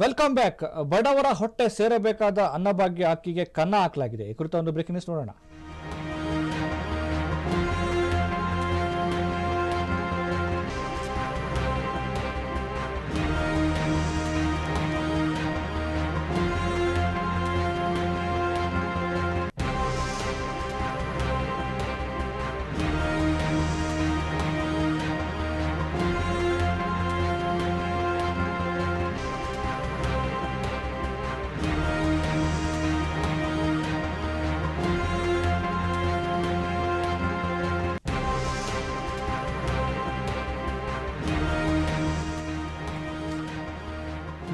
Welcome back ಬಡವರ ಹೊಟ್ಟೆ ಸೇರಬೇಕಾದ ಅನ್ನಭಾಗ್ಯ ಅಕ್ಕಿಗೆ ಕನ್ನ ಹಾಕಲಾಗಿದೆ. ಈ ಕುರಿತ ಒಂದು ಬ್ರೇಕಿಂಗ್ ನ್ಯೂಸ್ ನೋಡೋಣ.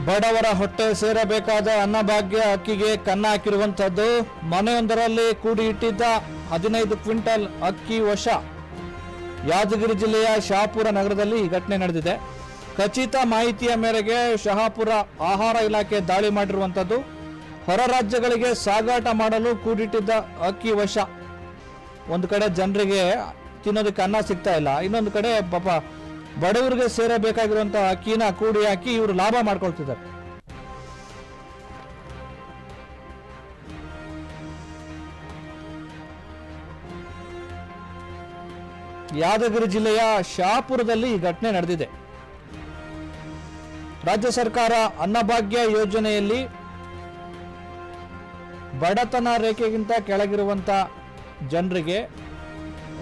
ಬಡವರ ಹೊಟ್ಟೆ ಸೇರಬೇಕಾದ ಅನ್ನಭಾಗ್ಯ ಅಕ್ಕಿಗೆ ಕನ್ನ ಹಾಕಿರುವಂತದ್ದು ಮನೆಯೊಂದರಲ್ಲಿ ಕೂಡಿ ಇಟ್ಟಿದ್ದ ಹದಿನೈದು ಕ್ವಿಂಟಲ್ ಅಕ್ಕಿ ವಶ. ಯಾದಗಿರಿ ಜಿಲ್ಲೆಯ ಶಹಾಪುರ ನಗರದಲ್ಲಿ ಈ ಘಟನೆ ನಡೆದಿದೆ. ಖಚಿತ ಮಾಹಿತಿಯ ಮೇರೆಗೆ ಶಹಾಪುರ ಆಹಾರ ಇಲಾಖೆ ದಾಳಿ ಮಾಡಿರುವಂತದ್ದು ಹೊರ ರಾಜ್ಯಗಳಿಗೆ ಸಾಗಾಟ ಮಾಡಲು ಕೂಡಿಟ್ಟಿದ್ದ ಅಕ್ಕಿ ವಶ. ಒಂದು ಕಡೆ ಜನರಿಗೆ ತಿನ್ನೋದಕ್ಕೆ ಅನ್ನ ಸಿಗ್ತಾ ಇಲ್ಲ. ಇನ್ನೊಂದು ಕಡೆ ಪಾಪ ಬಡವರಿಗೆ ಸೇರಬೇಕಾಗಿರುವಂತಹ ಅಕ್ಕಿನ ಕೂಡಿ ಹಾಕಿ ಇವರು ಲಾಭ ಮಾಡ್ಕೊಳ್ತಿದ್ದಾರೆ. ಯಾದಗಿರಿ ಜಿಲ್ಲೆಯ ಶಾಪುರದಲ್ಲಿ ಈ ಘಟನೆ ನಡೆದಿದೆ. ರಾಜ್ಯ ಸರ್ಕಾರ ಅನ್ನಭಾಗ್ಯ ಯೋಜನೆಯಲ್ಲಿ ಬಡತನ ರೇಖೆಗಿಂತ ಕೆಳಗಿರುವಂತ ಜನರಿಗೆ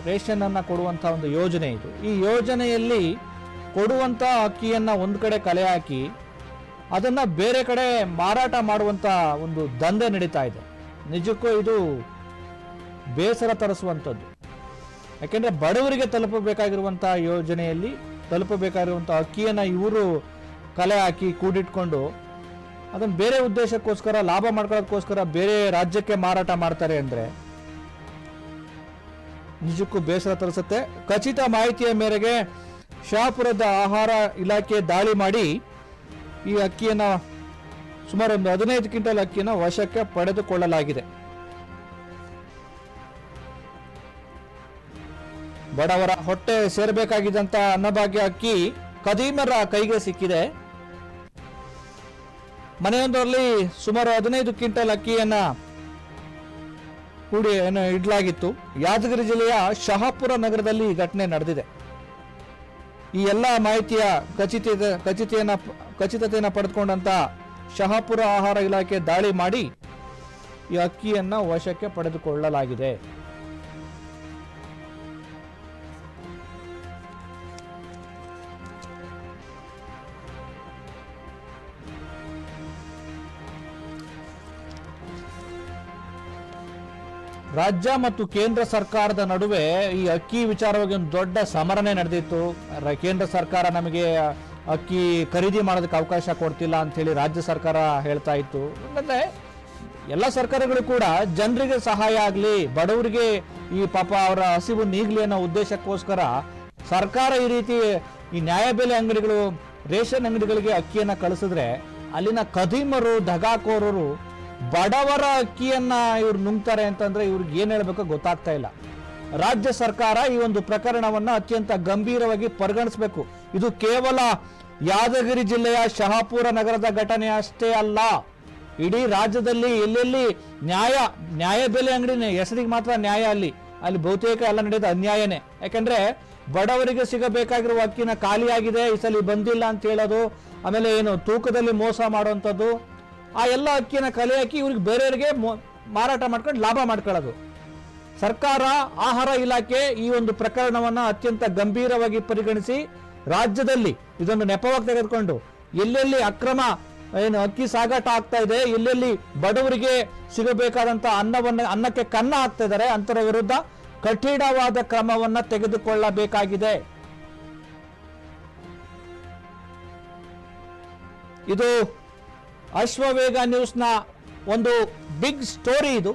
ರೇಷನ್ ಕೊಡುವಂಥ ಒಂದು ಯೋಜನೆ ಇದು. ಈ ಯೋಜನೆಯಲ್ಲಿ ಕೊಡುವಂತ ಅಕ್ಕಿಯನ್ನು ಒಂದು ಕಡೆ ಕಲೆ ಹಾಕಿ ಅದನ್ನ ಬೇರೆ ಕಡೆ ಮಾರಾಟ ಮಾಡುವಂತ ಒಂದು ದಂಧೆ ನಡೀತಾ ಇದೆ. ನಿಜಕ್ಕೂ ಇದು ಬೇಸರ ತರಿಸುವಂಥದ್ದು ಯಾಕೆಂದರೆ ಬಡವರಿಗೆ ತಲುಪಬೇಕಾಗಿರುವಂಥ ಯೋಜನೆಯಲ್ಲಿ ತಲುಪಬೇಕಾಗಿರುವಂಥ ಅಕ್ಕಿಯನ್ನು ಇವರು ಕಲೆ ಹಾಕಿ ಕೂಡಿಟ್ಕೊಂಡು ಅದನ್ನು ಬೇರೆ ಉದ್ದೇಶಕ್ಕೋಸ್ಕರ, ಲಾಭ ಮಾಡ್ಕೊಳ್ಳೋದಕ್ಕೋಸ್ಕರ ಬೇರೆ ರಾಜ್ಯಕ್ಕೆ ಮಾರಾಟ ಮಾಡ್ತಾರೆ ಅಂದ್ರೆ ನಿಜಕ್ಕೂ ಬೇಸರ ತರಿಸುತ್ತೆ. ಖಚಿತ ಮಾಹಿತಿಯ ಮೇರೆಗೆ ಶಾಪುರದ ಆಹಾರ ಇಲಾಖೆ ದಾಳಿ ಮಾಡಿ ಈ ಅಕ್ಕಿಯನ್ನ ಸುಮಾರು ಒಂದು ಹದಿನೈದು ಕ್ವಿಂಟಲ್ ಅಕ್ಕಿಯನ್ನು ವಶಕ್ಕೆ ಪಡೆದುಕೊಳ್ಳಲಾಗಿದೆ. ಬಡವರ ಹೊಟ್ಟೆ ಸೇರಬೇಕಾಗಿದ್ದಂತ ಅನ್ನಭಾಗ್ಯ ಅಕ್ಕಿ ಕದೀಮರ ಕೈಗೆ ಸಿಕ್ಕಿದೆ. ಮನೆಯೊಂದರಲ್ಲಿ ಸುಮಾರು ಹದಿನೈದು ಕ್ವಿಂಟಲ್ ಅಕ್ಕಿಯನ್ನ ಕೂಡಿ ಇಡಲಾಗಿತ್ತು. ಯಾದಗಿರಿ ಜಿಲ್ಲೆಯ ಶಹಾಪುರ ನಗರದಲ್ಲಿ ಈ ಘಟನೆ ನಡೆದಿದೆ. ಈ ಎಲ್ಲ ಮಾಹಿತಿಯ ಖಚಿತ ಖಚಿತೆಯನ್ನು ಖಚಿತತೆಯನ್ನು ಪಡೆದುಕೊಂಡಂತ ಶಹಾಪುರ ಆಹಾರ ಇಲಾಖೆ ದಾಳಿ ಮಾಡಿ ಈ ಅಕ್ಕಿಯನ್ನು ವಶಕ್ಕೆ ಪಡೆದುಕೊಳ್ಳಲಾಗಿದೆ. ರಾಜ್ಯ ಮತ್ತು ಕೇಂದ್ರ ಸರ್ಕಾರದ ನಡುವೆ ಈ ಅಕ್ಕಿ ವಿಚಾರವಾಗಿ ಒಂದು ದೊಡ್ಡ ಸಮರನೆ ನಡೆದಿತ್ತು. ಕೇಂದ್ರ ಸರ್ಕಾರ ನಮಗೆ ಅಕ್ಕಿ ಖರೀದಿ ಮಾಡೋದಕ್ಕೆ ಅವಕಾಶ ಕೊಡ್ತಿಲ್ಲ ಅಂತ ಹೇಳಿ ರಾಜ್ಯ ಸರ್ಕಾರ ಹೇಳ್ತಾ ಇತ್ತು. ಮತ್ತೆ ಎಲ್ಲ ಸರ್ಕಾರಗಳು ಕೂಡ ಜನರಿಗೆ ಸಹಾಯ ಆಗಲಿ, ಬಡವರಿಗೆ ಈ ಪಾಪ ಅವರ ಹಸಿವು ನೀಗ್ಲಿ ಅನ್ನೋ ಉದ್ದೇಶಕ್ಕೋಸ್ಕರ ಸರ್ಕಾರ ಈ ರೀತಿ ಈ ನ್ಯಾಯಬೆಲೆ ಅಂಗಡಿಗಳು, ರೇಷನ್ ಅಂಗಡಿಗಳಿಗೆ ಅಕ್ಕಿಯನ್ನು ಕಳಿಸಿದ್ರೆ ಅಲ್ಲಿನ ಕದೀಮರು ದಗಾಕೋರರು ಬಡವರ ಅಕ್ಕಿಯನ್ನ ಇವ್ರು ನುಂಗ್ತಾರೆ ಅಂತಂದ್ರೆ ಇವ್ರಿಗೆ ಏನ್ ಹೇಳ್ಬೇಕು ಗೊತ್ತಾಗ್ತಾ ಇಲ್ಲ. ರಾಜ್ಯ ಸರ್ಕಾರ ಈ ಒಂದು ಪ್ರಕರಣವನ್ನ ಅತ್ಯಂತ ಗಂಭೀರವಾಗಿ ಪರಿಗಣಿಸಬೇಕು. ಇದು ಕೇವಲ ಯಾದಗಿರಿ ಜಿಲ್ಲೆಯ ಶಹಾಪುರ ನಗರದ ಘಟನೆ ಅಷ್ಟೇ ಅಲ್ಲ. ಇಡೀ ರಾಜ್ಯದಲ್ಲಿ ಎಲ್ಲೆಲ್ಲಿ ನ್ಯಾಯ ನ್ಯಾಯ ಬೆಲೆ ಅಂಗಡಿ ಹೆಸರಿಗೆ ಮಾತ್ರ ನ್ಯಾಯ ಅಲ್ಲಿ. ಅಲ್ಲಿ ಬಹುತೇಕ ಎಲ್ಲ ನಡೆದ ಅನ್ಯಾಯನೇ. ಯಾಕಂದ್ರೆ ಬಡವರಿಗೆ ಸಿಗಬೇಕಾಗಿರುವ ಅಕ್ಕಿನ ಖಾಲಿಯಾಗಿದೆ, ಈ ಸಲ ಬಂದಿಲ್ಲ ಅಂತ ಹೇಳೋದು, ಆಮೇಲೆ ಏನು ತೂಕದಲ್ಲಿ ಮೋಸ ಮಾಡುವಂಥದ್ದು ಆ ಎಲ್ಲ ಅಕ್ಕಿನ ಕಲೆ ಹಾಕಿ ಇವ್ರಿಗೆ ಬೇರೆಯವರಿಗೆ ಮಾರಾಟ ಮಾಡ್ಕೊಂಡು ಲಾಭ ಮಾಡ್ಕೊಳ್ಳೋದು. ಸರ್ಕಾರ ಆಹಾರ ಇಲಾಖೆ ಈ ಒಂದು ಪ್ರಕರಣವನ್ನು ಅತ್ಯಂತ ಗಂಭೀರವಾಗಿ ಪರಿಗಣಿಸಿ ರಾಜ್ಯದಲ್ಲಿ ಇದೊಂದು ನೆಪವಾಗಿ ತೆಗೆದುಕೊಂಡು ಎಲ್ಲೆಲ್ಲಿ ಅಕ್ರಮ, ಏನು ಅಕ್ಕಿ ಸಾಗಾಟ ಆಗ್ತಾ ಇದೆ, ಎಲ್ಲೆಲ್ಲಿ ಬಡವರಿಗೆ ಸಿಗಬೇಕಾದಂಥ ಅನ್ನವನ್ನ, ಅನ್ನಕ್ಕೆ ಕನ್ನ ಹಾಕ್ತಾ ಇದ್ದಾರೆ ಅಂತರ ವಿರುದ್ಧ ಕಠಿಣವಾದ ಕ್ರಮವನ್ನ ತೆಗೆದುಕೊಳ್ಳಬೇಕಾಗಿದೆ. ಇದು ಅಶ್ವವೇಗ ನ್ಯೂಸ್ನ ಒಂದು ಬಿಗ್ ಸ್ಟೋರಿ ಇದು.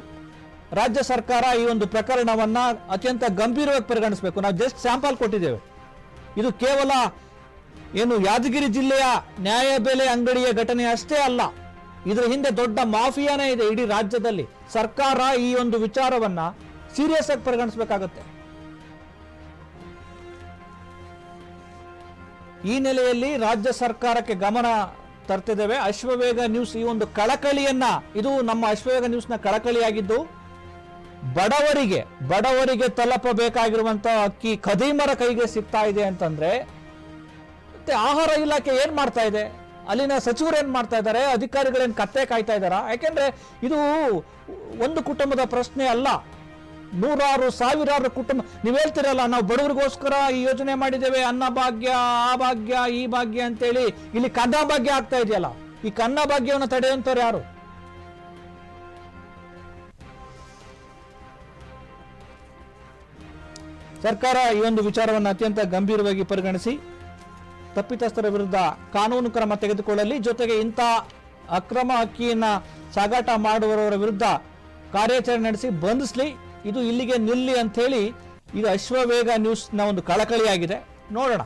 ರಾಜ್ಯ ಸರ್ಕಾರ ಈ ಒಂದು ಪ್ರಕರಣವನ್ನ ಅತ್ಯಂತ ಗಂಭೀರವಾಗಿ ಪರಿಗಣಿಸಬೇಕು. ನಾವು ಜಸ್ಟ್ ಸ್ಯಾಂಪಲ್ ಕೊಟ್ಟಿದ್ದೇವೆ. ಇದು ಕೇವಲ ಏನು ಯಾದಗಿರಿ ಜಿಲ್ಲೆಯ ನ್ಯಾಯಬೆಲೆ ಅಂಗಡಿಯ ಘಟನೆ ಅಷ್ಟೇ ಅಲ್ಲ, ಇದರ ಹಿಂದೆ ದೊಡ್ಡ ಮಾಫಿಯಾನೇ ಇದೆ ಇಡೀ ರಾಜ್ಯದಲ್ಲಿ. ಸರ್ಕಾರ ಈ ಒಂದು ವಿಚಾರವನ್ನ ಸೀರಿಯಸ್ ಆಗಿ ಪರಿಗಣಿಸಬೇಕಾಗತ್ತೆ. ಈ ನೆಲೆಯಲ್ಲಿ ರಾಜ್ಯ ಸರ್ಕಾರಕ್ಕೆ ಗಮನ ತರ್ತಿದ್ದೇವೆ. ಅಶ್ವವೇಗ ನ್ಯೂಸ್ ಈ ಒಂದು ಕಳಕಳಿಯನ್ನ, ಇದು ನಮ್ಮ ಅಶ್ವವೇಗ ನ್ಯೂಸ್ನ ಕಳಕಳಿಯಾಗಿದ್ದು, ಬಡವರಿಗೆ ಬಡವರಿಗೆ ತಲುಪಬೇಕಾಗಿರುವಂತಹ ಅಕ್ಕಿ ಖದೀಮರ ಕೈಗೆ ಸಿಗ್ತಾ ಇದೆ ಅಂತಂದ್ರೆ, ಮತ್ತೆ ಆಹಾರ ಇಲಾಖೆ ಏನ್ ಮಾಡ್ತಾ ಇದೆ? ಅಲ್ಲಿನ ಸಚಿವರು ಏನ್ ಮಾಡ್ತಾ ಇದ್ದಾರೆ? ಅಧಿಕಾರಿಗಳೇನ್ ಕತ್ತೆ ಕಾಯ್ತಾ ಇದ್ದಾರಾ? ಯಾಕೆಂದ್ರೆ ಇದು ಒಂದು ಕುಟುಂಬದ ಪ್ರಶ್ನೆ ಅಲ್ಲ. ನೂರಾರು ಸಾವಿರಾರು ಕುಟುಂಬ, ನೀವು ಹೇಳ್ತಿರಲ್ಲ, ನಾವು ಬಡವರಿಗೋಸ್ಕರ ಈ ಯೋಜನೆ ಮಾಡಿದ್ದೇವೆ, ಅನ್ನ ಭಾಗ್ಯ, ಆ ಭಾಗ್ಯ, ಈ ಭಾಗ್ಯ ಅಂತೇಳಿ ಇಲ್ಲಿ ಕನ್ನ ಭಾಗ್ಯ ಆಗ್ತಾ ಇದೆಯಲ್ಲ, ಈ ಕನ್ನ ಭಾಗ್ಯವನ್ನು ತಡೆಯುವಂತವ್ರು ಯಾರು? ಸರ್ಕಾರ ಈ ಒಂದು ವಿಚಾರವನ್ನು ಅತ್ಯಂತ ಗಂಭೀರವಾಗಿ ಪರಿಗಣಿಸಿ, ತಪ್ಪಿತಸ್ಥರ ವಿರುದ್ಧ ಕಾನೂನು ಕ್ರಮ ತೆಗೆದುಕೊಳ್ಳಲಿ, ಜೊತೆಗೆ ಇಂಥ ಅಕ್ರಮ ಅಕ್ಕಿಯನ್ನ ಸಾಗಾಟ ಮಾಡುವವರ ವಿರುದ್ಧ ಕಾರ್ಯಾಚರಣೆ ನಡೆಸಿ, ಬಂಧಿಸ್ಲಿ. ಇದು ಇಲ್ಲಿಗೆ ನಿಲ್ಲಿ ಅಂತ ಹೇಳಿ ಇದು ಅಶ್ವವೇಗ ನ್ಯೂಸ್ನ ಒಂದು ಕಳಕಳಿಯಾಗಿದೆ. ನೋಡೋಣ.